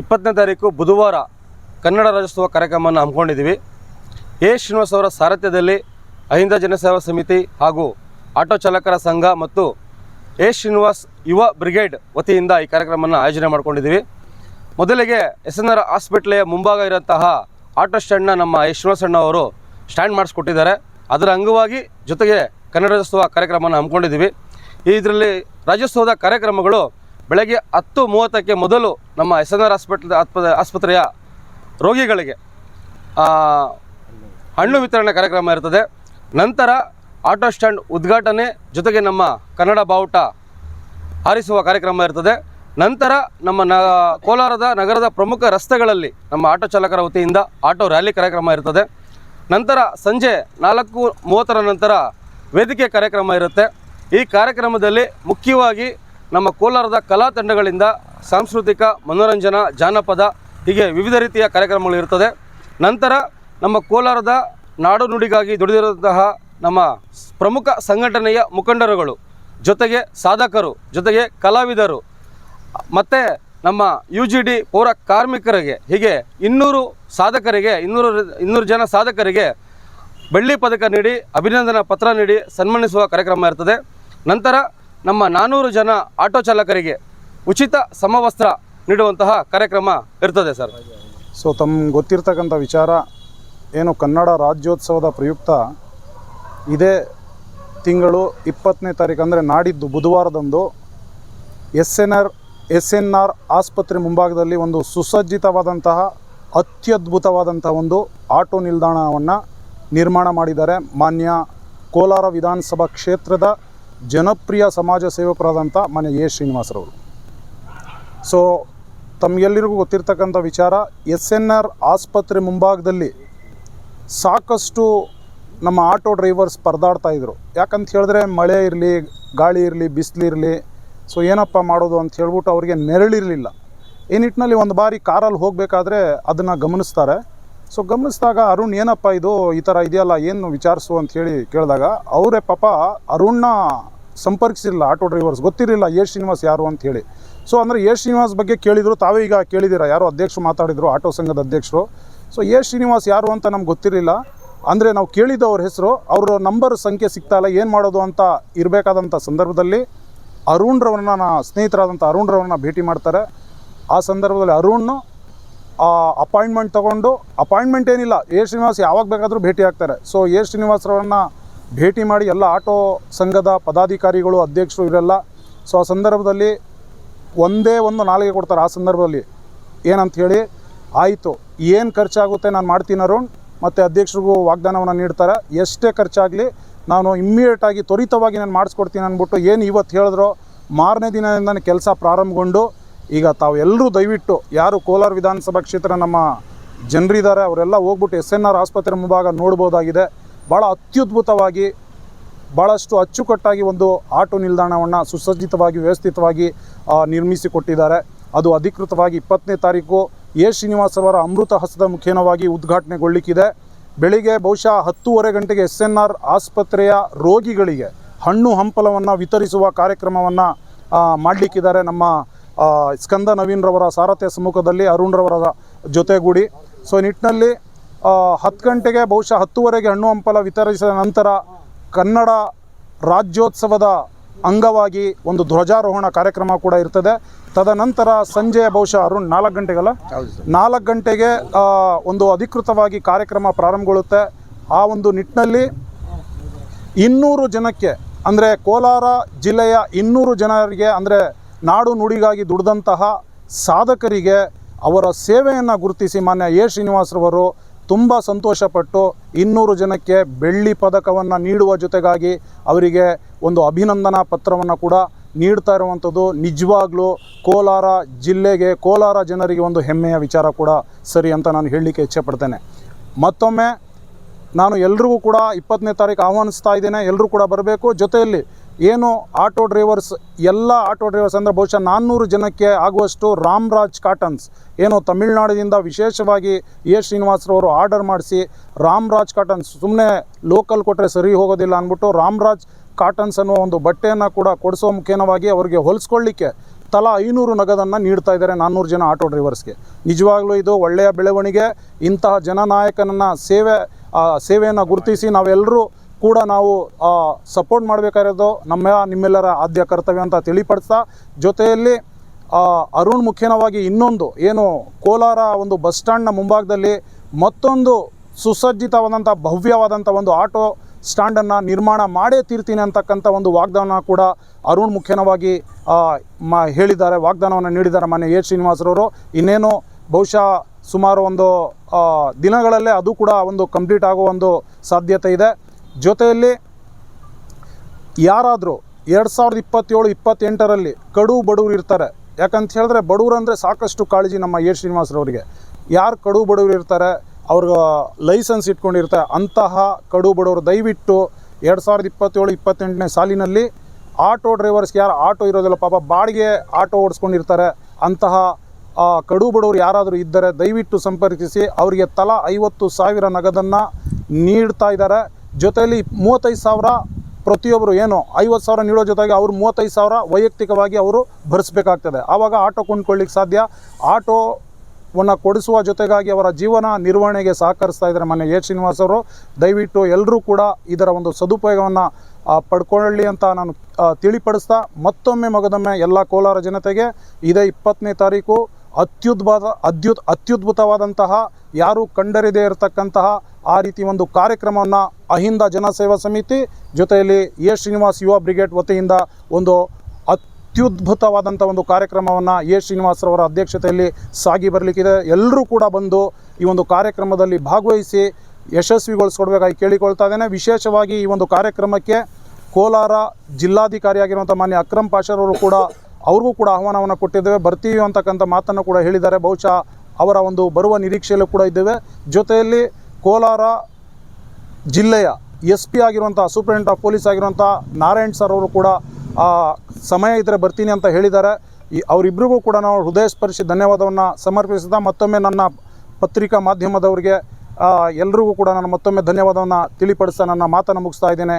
ಇಪ್ಪತ್ತನೇ ತಾರೀಕು ಬುಧವಾರ ಕನ್ನಡ ರಾಜ್ಯೋತ್ಸವ ಕಾರ್ಯಕ್ರಮವನ್ನು ಹಮ್ಮಿಕೊಂಡಿದ್ದೀವಿ. ಎ. ಶ್ರೀನಿವಾಸ್ ಅವರ ಸಾರಥ್ಯದಲ್ಲಿ ಅಹಿಂದ ಜನಸೇವಾ ಸಮಿತಿ ಹಾಗೂ ಆಟೋ ಚಾಲಕರ ಸಂಘ ಮತ್ತು ಎ. ಶ್ರೀನಿವಾಸ್ ಯುವ ಬ್ರಿಗೇಡ್ ವತಿಯಿಂದ ಈ ಕಾರ್ಯಕ್ರಮವನ್ನು ಆಯೋಜನೆ ಮಾಡ್ಕೊಂಡಿದ್ದೀವಿ. ಮೊದಲಿಗೆ ಎಸ್ ಎನ್ ಆರ್ ಹಾಸ್ಪಿಟ್ಲೆಯ ಮುಂಭಾಗ ಇರುವಂತಹ ಆಟೋ ಸ್ಟ್ಯಾಂಡ್ನ ನಮ್ಮ ಎ. ಶ್ರೀನಿವಾಸ್ ಅಣ್ಣ ಅವರು ಸ್ಟ್ಯಾಂಡ್ ಮಾಡಿಸ್ಕೊಟ್ಟಿದ್ದಾರೆ. ಅದರ ಅಂಗವಾಗಿ ಜೊತೆಗೆ ಕನ್ನಡ ರಾಜ್ಯೋತ್ಸವ ಕಾರ್ಯಕ್ರಮವನ್ನು ಹಮ್ಮಿಕೊಂಡಿದ್ದೀವಿ. ಇದರಲ್ಲಿ ರಾಜ್ಯೋತ್ಸವದ ಕಾರ್ಯಕ್ರಮಗಳು ಬೆಳಗ್ಗೆ ಹತ್ತು ಮೂವತ್ತಕ್ಕೆ ಮೊದಲು ನಮ್ಮ ಎಸ್ ಎನ್ ಆರ್ ಆಸ್ಪಿಟ್ಲ್ ಆಸ್ಪತ್ರೆಯ ರೋಗಿಗಳಿಗೆ ಹಣ್ಣು ವಿತರಣೆ ಕಾರ್ಯಕ್ರಮ ಇರ್ತದೆ. ನಂತರ ಆಟೋ ಸ್ಟ್ಯಾಂಡ್ ಉದ್ಘಾಟನೆ ಜೊತೆಗೆ ನಮ್ಮ ಕನ್ನಡ ಬಾವುಟ ಹಾರಿಸುವ ಕಾರ್ಯಕ್ರಮ ಇರ್ತದೆ. ನಂತರ ನಮ್ಮ ನ, ಕೋಲಾರದ ನಗರದ ಪ್ರಮುಖ ರಸ್ತೆಗಳಲ್ಲಿ ನಮ್ಮ ಆಟೋ ಚಾಲಕರ ವತಿಯಿಂದ ಆಟೋ ರ್ಯಾಲಿ ಕಾರ್ಯಕ್ರಮ ಇರ್ತದೆ. ನಂತರ ಸಂಜೆ ನಾಲ್ಕು ಮೂವತ್ತರ ನಂತರ ವೇದಿಕೆ ಕಾರ್ಯಕ್ರಮ ಇರುತ್ತೆ. ಈ ಕಾರ್ಯಕ್ರಮದಲ್ಲಿ ಮುಖ್ಯವಾಗಿ ನಮ್ಮ ಕೋಲಾರದ ಕಲಾ ತಂಡಗಳಿಂದ ಸಾಂಸ್ಕೃತಿಕ ಮನೋರಂಜನಾ ಜಾನಪದ, ಹೀಗೆ ವಿವಿಧ ರೀತಿಯ ಕಾರ್ಯಕ್ರಮಗಳು ಇರ್ತದೆ. ನಂತರ ನಮ್ಮ ಕೋಲಾರದ ನಾಡು ನುಡಿಗಾಗಿ ದುಡಿದಿರುವಂತಹ ನಮ್ಮ ಪ್ರಮುಖ ಸಂಘಟನೆಯ ಮುಖಂಡರುಗಳು, ಜೊತೆಗೆ ಸಾಧಕರು, ಜೊತೆಗೆ ಕಲಾವಿದರು, ಮತ್ತು ನಮ್ಮ ಯು ಜಿ ಡಿ ಪೌರ ಕಾರ್ಮಿಕರಿಗೆ, ಹೀಗೆ ಇನ್ನೂರು ಸಾಧಕರಿಗೆ, ಇನ್ನೂರು ಇನ್ನೂರು ಜನ ಸಾಧಕರಿಗೆ ಬೆಳ್ಳಿ ಪದಕ ನೀಡಿ, ಅಭಿನಂದನಾ ಪತ್ರ ನೀಡಿ ಸನ್ಮಾನಿಸುವ ಕಾರ್ಯಕ್ರಮ ಇರ್ತದೆ. ನಂತರ ನಮ್ಮ ನಾನ್ನೂರು ಜನ ಆಟೋ ಚಾಲಕರಿಗೆ ಉಚಿತ ಸಮವಸ್ತ್ರ ನೀಡುವಂತಹ ಕಾರ್ಯಕ್ರಮ ಇರ್ತದೆ ಸರ್. ಸೊ ತಮ್ಗೆ ಗೊತ್ತಿರ್ತಕ್ಕಂಥ ವಿಚಾರ, ಏನು ಕನ್ನಡ ರಾಜ್ಯೋತ್ಸವದ ಪ್ರಯುಕ್ತ ಇದೇ ತಿಂಗಳು ಇಪ್ಪತ್ತನೇ ತಾರೀಕು ಅಂದರೆ ನಾಡಿದ್ದು ಬುಧವಾರದಂದು S N R S N R ಆಸ್ಪತ್ರೆ ಮುಂಭಾಗದಲ್ಲಿ ಒಂದು ಸುಸಜ್ಜಿತವಾದಂತಹ ಅತ್ಯದ್ಭುತವಾದಂತಹ ಒಂದು ಆಟೋ ನಿಲ್ದಾಣವನ್ನು ನಿರ್ಮಾಣ ಮಾಡಿದ್ದಾರೆ. ಮಾನ್ಯ ಕೋಲಾರ ವಿಧಾನಸಭಾ ಕ್ಷೇತ್ರದ ಜನಪ್ರಿಯ ಸಮಾಜ ಸೇವಕರಾದಂಥ ಮನೆ ಎ ಶ್ರೀನಿವಾಸರವರು. ಸೊ ತಮಗೆಲ್ಲರಿಗೂ ಗೊತ್ತಿರ್ತಕ್ಕಂಥ ವಿಚಾರ, ಎಸ್ ಎನ್ ಆರ್ ಆಸ್ಪತ್ರೆ ಮುಂಭಾಗದಲ್ಲಿ ಸಾಕಷ್ಟು ನಮ್ಮ ಆಟೋ ಡ್ರೈವರ್ಸ್ ಪರದಾಡ್ತಾ ಇದ್ರು. ಯಾಕಂತ ಹೇಳಿದ್ರೆ ಮಳೆ ಇರಲಿ, ಗಾಳಿ ಇರಲಿ ಬಿಸಿಲಿರಲಿ ಸೊ ಏನಪ್ಪ ಮಾಡೋದು ಅಂತ ಹೇಳ್ಬಿಟ್ಟು ಅವರಿಗೆ ನೆರಳಿರಲಿಲ್ಲ. ಈ ನಿಟ್ಟಿನಲ್ಲಿ ಒಂದು ಬಾರಿ ಕಾರಲ್ಲಿ ಹೋಗಬೇಕಾದ್ರೆ ಅದನ್ನು ಗಮನಿಸ್ತಾರೆ. ಸೊ ಗಮನಿಸಿದಾಗ ಅರುಣ್, ಏನಪ್ಪ ಇದು ಈ ಥರ ಇದೆಯಲ್ಲ, ಏನು ವಿಚಾರಿಸು ಅಂತ ಹೇಳಿ ಕೇಳಿದಾಗ, ಅವರೇ ಪಾಪ ಅರುಣ್ನ ಸಂಪರ್ಕಿಸಿರಲಿಲ್ಲ, ಆಟೋ ಡ್ರೈವರ್ಸ್, ಗೊತ್ತಿರಲಿಲ್ಲ ಎ ಶ್ರೀನಿವಾಸ್ ಯಾರು ಅಂತ ಹೇಳಿ. ಸೊ ಅಂದರೆ ಎ ಶ್ರೀನಿವಾಸ್ ಬಗ್ಗೆ ಕೇಳಿದರು, ತಾವೇ ಈಗ ಕೇಳಿದ್ದೀರಾ ಯಾರು ಅಧ್ಯಕ್ಷರು ಮಾತಾಡಿದರು, ಆಟೋ ಸಂಘದ ಅಧ್ಯಕ್ಷರು. ಸೊ ಎ ಶ್ರೀನಿವಾಸ್ ಯಾರು ಅಂತ ನಮ್ಗೆ ಗೊತ್ತಿರಲಿಲ್ಲ. ಅಂದರೆ ನಾವು ಕೇಳಿದ್ದು ಅವ್ರ ಹೆಸರು, ಅವ್ರ ನಂಬರ್ ಸಂಖ್ಯೆ ಸಿಗ್ತಾ ಇಲ್ಲ, ಏನು ಮಾಡೋದು ಅಂತ ಇರಬೇಕಾದಂಥ ಸಂದರ್ಭದಲ್ಲಿ ಅರುಣ್ರವ್ರನ್ನ ಸ್ನೇಹಿತರಾದಂಥ ಅರುಣ್ರವ್ರನ್ನ ಭೇಟಿ ಮಾಡ್ತಾರೆ. ಆ ಸಂದರ್ಭದಲ್ಲಿ ಅರುಣ್ ಅಪಾಯಿಂಟ್ಮೆಂಟ್ ತೊಗೊಂಡು, ಅಪಾಯಿಂಟ್ಮೆಂಟ್ ಏನಿಲ್ಲ ಎ ಶ್ರೀನಿವಾಸ್ ಯಾವಾಗ ಬೇಕಾದರೂ ಭೇಟಿ ಆಗ್ತಾರೆ. ಸೊ ಎ ಶ್ರೀನಿವಾಸರವ್ರನ್ನ ಭೇಟಿ ಮಾಡಿ ಎಲ್ಲ ಆಟೋ ಸಂಘದ ಪದಾಧಿಕಾರಿಗಳು, ಅಧ್ಯಕ್ಷರು ಇವರೆಲ್ಲ, ಸೊ, ಆ ಸಂದರ್ಭದಲ್ಲಿ ಒಂದೇ ಒಂದು ನಾಲಿಗೆ ಕೊಡ್ತಾರೆ. ಆ ಸಂದರ್ಭದಲ್ಲಿ ಏನಂತ ಹೇಳಿ, ಆಯಿತು, ಏನು ಖರ್ಚಾಗುತ್ತೆ, ನಾನು ಮಾಡ್ತೀನಿ ಅರುಣ್, ಮತ್ತು ಅಧ್ಯಕ್ಷರಿಗೂ ವಾಗ್ದಾನವನ್ನು ನೀಡ್ತಾರೆ. ಎಷ್ಟೇ ಖರ್ಚಾಗಲಿ, ನಾನು ಇಮ್ಮಿಡಿಯೇಟಾಗಿ ತ್ವರಿತವಾಗಿ ನಾನು ಮಾಡಿಸ್ಕೊಡ್ತೀನಿ ಅಂದ್ಬಿಟ್ಟು ಏನು ಇವತ್ತು ಹೇಳಿದ್ರೋ ಮಾರನೇ ದಿನದಿಂದ ಕೆಲಸ ಪ್ರಾರಂಭಗೊಂಡು ಈಗ ತಾವೆಲ್ಲರೂ ದಯವಿಟ್ಟು ಯಾರು ಕೋಲಾರ ವಿಧಾನಸಭಾ ಕ್ಷೇತ್ರ ನಮ್ಮ ಜನರಿದ್ದಾರೆ, ಅವರೆಲ್ಲ ಹೋಗ್ಬಿಟ್ಟು ಎಸ್ ಎನ್ ಆರ್ ಆಸ್ಪತ್ರೆ ಮುಂಭಾಗ ನೋಡ್ಬೋದಾಗಿದೆ. ಭಾಳ ಅತ್ಯದ್ಭುತವಾಗಿ ಭಾಳಷ್ಟು ಅಚ್ಚುಕಟ್ಟಾಗಿ ಒಂದು ಆಟೋ ನಿಲ್ದಾಣವನ್ನು ಸುಸಜ್ಜಿತವಾಗಿ, ವ್ಯವಸ್ಥಿತವಾಗಿ ನಿರ್ಮಿಸಿಕೊಟ್ಟಿದ್ದಾರೆ. ಅದು ಅಧಿಕೃತವಾಗಿ ಇಪ್ಪತ್ತನೇ ತಾರೀಕು ಎ. ಶ್ರೀನಿವಾಸರವರ ಅಮೃತ ಹಸ್ತದ ಮುಖೇನವಾಗಿ ಉದ್ಘಾಟನೆಗೊಳ್ಳಿಕ್ಕಿದೆ. ಬೆಳಿಗ್ಗೆ ಬಹುಶಃ ಹತ್ತೂವರೆ ಗಂಟೆಗೆ ಎಸ್ ಎನ್ ಆರ್ ಆಸ್ಪತ್ರೆಯ ರೋಗಿಗಳಿಗೆ ಹಣ್ಣು ಹಂಪಲವನ್ನು ವಿತರಿಸುವ ಕಾರ್ಯಕ್ರಮವನ್ನು ಮಾಡಲಿಕ್ಕಿದ್ದಾರೆ ನಮ್ಮ ಸ್ಕಂದ ನವೀನ್ರವರ ಸಾರಥ್ಯ ಸಮ್ಮುಖದಲ್ಲಿ ಅರುಣ್ರವರ ಜೊತೆಗೂಡಿ. ಸೊ ನಿಟ್ಟಿನಲ್ಲಿ ಹತ್ತು ಗಂಟೆಗೆ ಬಹುಶಃ ಹತ್ತುವರೆಗೆ ಹಣ್ಣು ಹಂಪಲ ವಿತರಿಸಿದ ನಂತರ ಕನ್ನಡ ರಾಜ್ಯೋತ್ಸವದ ಅಂಗವಾಗಿ ಒಂದು ಧ್ವಜಾರೋಹಣ ಕಾರ್ಯಕ್ರಮ ಕೂಡ ಇರ್ತದೆ. ತದನಂತರ ಸಂಜೆ ಬಹುಶಃ ಅರುಣ್ ನಾಲ್ಕು ಗಂಟೆಗಲ್ಲ? ನಾಲ್ಕು ಗಂಟೆಗೆ ಒಂದು ಅಧಿಕೃತವಾಗಿ ಕಾರ್ಯಕ್ರಮ ಪ್ರಾರಂಭಗೊಳ್ಳುತ್ತೆ. ಆ ಒಂದು ನಿಟ್ಟಿನಲ್ಲಿ ಇನ್ನೂರು ಜನಕ್ಕೆ ಅಂದರೆ ಕೋಲಾರ ಜಿಲ್ಲೆಯ ಇನ್ನೂರು ಜನರಿಗೆ ಅಂದರೆ ನಾಡು ನುಡಿಗಾಗಿ ದುಡಿದಂತಹ ಸಾಧಕರಿಗೆ ಅವರ ಸೇವೆಯನ್ನು ಗುರುತಿಸಿ ಮಾನ್ಯ ಎ. ಶ್ರೀನಿವಾಸರವರು ತುಂಬ ಸಂತೋಷಪಟ್ಟು ಇನ್ನೂರು ಜನಕ್ಕೆ ಬೆಳ್ಳಿ ಪದಕವನ್ನು ನೀಡುವ ಜೊತೆಗಾಗಿ ಅವರಿಗೆ ಒಂದು ಅಭಿನಂದನಾ ಪತ್ರವನ್ನು ಕೂಡ ನೀಡ್ತಾ ಇರುವಂಥದ್ದು ನಿಜವಾಗ್ಲೂ ಕೋಲಾರ ಜಿಲ್ಲೆಗೆ, ಕೋಲಾರ ಜನರಿಗೆ ಒಂದು ಹೆಮ್ಮೆಯ ವಿಚಾರ ಕೂಡ ಸರಿ ಅಂತ ನಾನು ಹೇಳಲಿಕ್ಕೆ ಇಚ್ಛೆಪಡ್ತೇನೆ ಮತ್ತೊಮ್ಮೆ ನಾನು ಎಲ್ರಿಗೂ ಕೂಡ ಇಪ್ಪತ್ತನೇ ತಾರೀಕು ಆಹ್ವಾನಿಸ್ತಾ ಇದ್ದೇನೆ. ಎಲ್ಲರೂ ಕೂಡ ಬರಬೇಕು. ಜೊತೆಯಲ್ಲಿ ಏನು ಆಟೋ ಡ್ರೈವರ್ಸ್, ಎಲ್ಲ ಆಟೋ ಡ್ರೈವರ್ಸ್ ಅಂದರೆ ಬಹುಶಃ ನಾನ್ನೂರು ಜನಕ್ಕೆ ಆಗುವಷ್ಟು ರಾಮ್ರಾಜ್ ಕಾಟನ್ಸ್, ಏನು ತಮಿಳುನಾಡಿನಿಂದ ವಿಶೇಷವಾಗಿ ಎ. ಶ್ರೀನಿವಾಸರವರು ಆರ್ಡರ್ ಮಾಡಿಸಿ ರಾಮ್ರಾಜ್ ಕಾಟನ್ಸ್ ಸುಮ್ಮನೆ ಲೋಕಲ್ ಕೊಟ್ಟರೆ ಸರಿ ಹೋಗೋದಿಲ್ಲ ಅಂದ್ಬಿಟ್ಟು ರಾಮ್ರಾಜ್ ಕಾಟನ್ಸ್ ಅನ್ನೋ ಒಂದು ಬಟ್ಟೆಯನ್ನು ಕೂಡ ಕೊಡಿಸೋ ಮುಖೇನವಾಗಿ ಅವರಿಗೆ ಹೊಲಿಸ್ಕೊಳ್ಳಿಕ್ಕೆ ತಲಾ ಐನೂರು ನಗದನ್ನು ನೀಡ್ತಾ ಇದ್ದಾರೆ ನಾನ್ನೂರು ಜನ ಆಟೋ ಡ್ರೈವರ್ಸ್ಗೆ. ನಿಜವಾಗ್ಲೂ ಇದು ಒಳ್ಳೆಯ ಬೆಳವಣಿಗೆ, ಇಂತಹ ಜನನಾಯಕನನ್ನು ಸೇವೆ ಸೇವೆಯನ್ನು ಗುರುತಿಸಿ ನಾವೆಲ್ಲರೂ ಕೂಡ ನಾವು ಸಪೋರ್ಟ್ ಮಾಡಬೇಕಾಗಿರೋದು ನಮ್ಮ, ನಿಮ್ಮೆಲ್ಲರ ಆದ್ಯ ಕರ್ತವ್ಯ ಅಂತ ತಿಳಿಪಡಿಸ್ತಾ, ಜೊತೆಯಲ್ಲಿ ಅರುಣ್ ಮುಖ್ಯನವಾಗಿ ಇನ್ನೊಂದು, ಏನು, ಕೋಲಾರ ಒಂದು ಬಸ್ ಸ್ಟ್ಯಾಂಡ್ನ ಮುಂಭಾಗದಲ್ಲಿ ಮತ್ತೊಂದು ಸುಸಜ್ಜಿತವಾದಂಥ ಭವ್ಯವಾದಂಥ ಒಂದು ಆಟೋ ಸ್ಟ್ಯಾಂಡನ್ನು ನಿರ್ಮಾಣ ಮಾಡೇ ತೀರ್ತೀನಿ ಅಂತಕ್ಕಂಥ ಒಂದು ವಾಗ್ದಾನ ಕೂಡ ಅರುಣ್ ಮುಖ್ಯನವಾಗಿ ಮ, ಹೇಳಿದ್ದಾರೆ, ವಾಗ್ದಾನವನ್ನು ನೀಡಿದ್ದಾರೆ ಮಾನ್ಯ ಎ. ಶ್ರೀನಿವಾಸರವರು. ಇನ್ನೇನು, ಬಹುಶಃ ಸುಮಾರು ಒಂದು ದಿನಗಳಲ್ಲೇ ಅದು ಕೂಡ ಒಂದು ಕಂಪ್ಲೀಟ್ ಆಗೋ ಒಂದು ಸಾಧ್ಯತೆ ಇದೆ. ಜೊತೆಯಲ್ಲಿ ಯಾರಾದರೂ ಎರಡು ಸಾವಿರದ ಇಪ್ಪತ್ತೇಳು, ಇಪ್ಪತ್ತೆಂಟರಲ್ಲಿ ಕಡು ಬಡವರು ಇರ್ತಾರೆ. ಯಾಕಂತ ಹೇಳಿದ್ರೆ ಬಡವರು ಅಂದರೆ ಸಾಕಷ್ಟು ಕಾಳಜಿ ನಮ್ಮ ಎ ಶ್ರೀನಿವಾಸರವರಿಗೆ. ಯಾರು ಕಡು ಬಡವರು ಇರ್ತಾರೆ, ಅವ್ರಿಗೆ ಲೈಸೆನ್ಸ್ ಇಟ್ಕೊಂಡಿರ್ತಾರೆ, ಅಂತಹ ಕಡು ಬಡವರು ದಯವಿಟ್ಟು ಎರಡು ಸಾವಿರದ ಇಪ್ಪತ್ತೇಳು, ಇಪ್ಪತ್ತೆಂಟನೇ ಸಾಲಿನಲ್ಲಿ ಆಟೋ ಡ್ರೈವರ್ಸ್ಗೆ ಯಾರು ಆಟೋ ಇರೋದಿಲ್ಲ, ಪಾಪ ಬಾಡಿಗೆ ಆಟೋ ಓಡಿಸ್ಕೊಂಡಿರ್ತಾರೆ, ಅಂತಹ ಕಡು ಬಡವರು ಯಾರಾದರೂ ಇದ್ದರೆ ದಯವಿಟ್ಟು ಸಂಪರ್ಕಿಸಿ, ಅವರಿಗೆ ತಲಾ ಐವತ್ತು ಸಾವಿರ ನಗದನ್ನು ನೀಡ್ತಾ ಇದ್ದಾರೆ. ಜೊತೆಯಲ್ಲಿ ಮೂವತ್ತೈದು ಸಾವಿರ ಪ್ರತಿಯೊಬ್ಬರು ಏನು ಐವತ್ತು ಸಾವಿರ ನೀಡೋ ಜೊತೆಗೆ ಅವರು ಮೂವತ್ತೈದು ಸಾವಿರ ವೈಯಕ್ತಿಕವಾಗಿ ಅವರು ಭರಿಸಬೇಕಾಗ್ತದೆ. ಆವಾಗ ಆಟೋ ಕೊಂಡ್ಕೊಳ್ಳಿಕ್ಕೆ ಸಾಧ್ಯ? ಆಟೋವನ್ನು ಕೊಡಿಸುವ ಜೊತೆಗಾಗಿ ಅವರ ಜೀವನ ನಿರ್ವಹಣೆಗೆ ಸಹಕರಿಸ್ತಾ ಇದ್ದಾರೆ ಮನೆ ಎ. ಶ್ರೀನಿವಾಸ್ ಅವರು. ದಯವಿಟ್ಟು ಎಲ್ಲರೂ ಕೂಡ ಇದರ ಒಂದು ಸದುಪಯೋಗವನ್ನು ಪಡ್ಕೊಳ್ಳಿ ಅಂತ ನಾನು ತಿಳಿಪಡಿಸ್ತಾ ಮತ್ತೊಮ್ಮೆ ಮಗದೊಮ್ಮೆ ಎಲ್ಲ ಕೋಲಾರ ಜನತೆಗೆ ಇದೇ ಇಪ್ಪತ್ತನೇ ತಾರೀಕು ಅತ್ಯುದ್ಭುತ, ಅದ್ಯುತ್, ಅತ್ಯುದ್ಭುತವಾದಂತಹ ಯಾರು ಕಂಡರಿದೇ ಇರತಕ್ಕಂತಹ ಆ ರೀತಿ ಒಂದು ಕಾರ್ಯಕ್ರಮವನ್ನು ಅಹಿಂದ ಜನಸೇವಾ ಸಮಿತಿ ಜೊತೆಯಲ್ಲಿ ಎ ಶ್ರೀನಿವಾಸ್ ಯುವ ಬ್ರಿಗೇಡ್ ವತಿಯಿಂದ ಒಂದು ಅತ್ಯುದ್ಭುತವಾದಂಥ ಒಂದು ಕಾರ್ಯಕ್ರಮವನ್ನು ಎ ಶ್ರೀನಿವಾಸರವರ ಅಧ್ಯಕ್ಷತೆಯಲ್ಲಿ ಸಾಗಿ ಬರಲಿಕ್ಕಿದೆ. ಎಲ್ಲರೂ ಕೂಡ ಬಂದು ಈ ಒಂದು ಕಾರ್ಯಕ್ರಮದಲ್ಲಿ ಭಾಗವಹಿಸಿ ಯಶಸ್ವಿಗೊಳಿಸ್ಕೊಡ್ಬೇಕಾಗಿ ಕೇಳಿಕೊಳ್ತಾ ಇದ್ದೇನೆ. ವಿಶೇಷವಾಗಿ ಈ ಒಂದು ಕಾರ್ಯಕ್ರಮಕ್ಕೆ ಕೋಲಾರ ಜಿಲ್ಲಾಧಿಕಾರಿಯಾಗಿರುವಂಥ ಮಾನ್ಯ ಅಕ್ರಮ್ ಪಾಷರವರು ಕೂಡ ಅವ್ರಿಗೂ ಕೂಡ ಆಹ್ವಾನವನ್ನು ಕೊಟ್ಟಿದ್ದೇವೆ. ಬರ್ತೀವಿ ಅಂತಕ್ಕಂಥ ಮಾತನ್ನು ಕೂಡ ಹೇಳಿದ್ದಾರೆ. ಬಹುಶಃ ಅವರ ಒಂದು ಬರುವ ನಿರೀಕ್ಷೆಯಲ್ಲೂ ಕೂಡ ಇದ್ದೇವೆ. ಜೊತೆಯಲ್ಲಿ ಕೋಲಾರ ಜಿಲ್ಲೆಯ ಎಸ್ ಪಿ ಆಗಿರುವಂಥ ಸೂಪ್ರಿಂಟೆಂಟ್ ಆಫ್ ಪೊಲೀಸ್ ಆಗಿರುವಂಥ ನಾರಾಯಣ್ ಸರ್ ಅವರು ಕೂಡ ಸಮಯ ಇದ್ದರೆ ಬರ್ತೀನಿ ಅಂತ ಹೇಳಿದ್ದಾರೆ. ಅವರಿಬ್ಬರಿಗೂ ಕೂಡ ನಾವು ಹೃದಯ ಸ್ಪರ್ಶಿ ಧನ್ಯವಾದವನ್ನು ಸಮರ್ಪಿಸಿದ ಮತ್ತೊಮ್ಮೆ ನನ್ನ ಪತ್ರಿಕಾ ಮಾಧ್ಯಮದವರಿಗೆ ಎಲ್ರಿಗೂ ಕೂಡ ನಾನು ಮತ್ತೊಮ್ಮೆ ಧನ್ಯವಾದವನ್ನು ತಿಳಿಪಡಿಸ್ತಾ ನನ್ನ ಮಾತನ್ನು ಮುಗಿಸ್ತಾ ಇದ್ದೇನೆ.